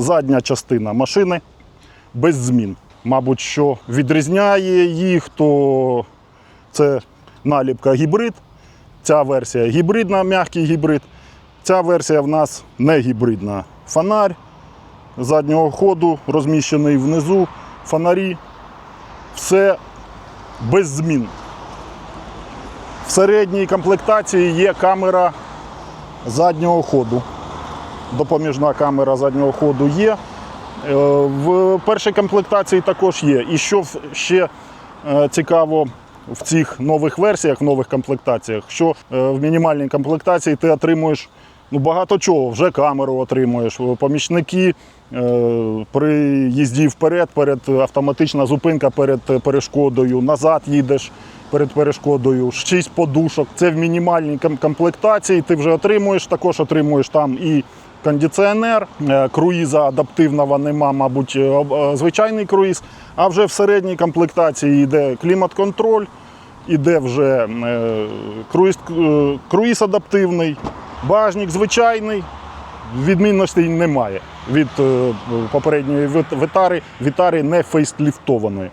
Задня частина машини без змін. Мабуть, що відрізняє їх, то це наліпка гібрид. Ця версія гібридна, м'який гібрид. Ця версія в нас не гібридна. Фонарь заднього ходу розміщений внизу, фонарі. Все без змін. В середній комплектації є камера заднього ходу. Допоміжна камера заднього ходу є. Е, В першій комплектації також є. І що ще е, цікаво в цих нових версіях, в нових комплектаціях, що е, в мінімальній комплектації ти отримуєш ну, багато чого. Вже камеру отримуєш, помічники при їзді вперед, перед автоматична зупинка перед перешкодою, назад їдеш перед перешкодою, шість подушок. Це в мінімальній комплектації. Ти вже отримуєш, також отримуєш там і кондиціонер, е, круїза адаптивного нема, мабуть, е, е, звичайний круїз. А вже в середній комплектації йде клімат-контроль, іде вже круїз, круїз адаптивний, багажник звичайний. Відмінностей немає від попередньої витари, вітари не фейсліфтованої.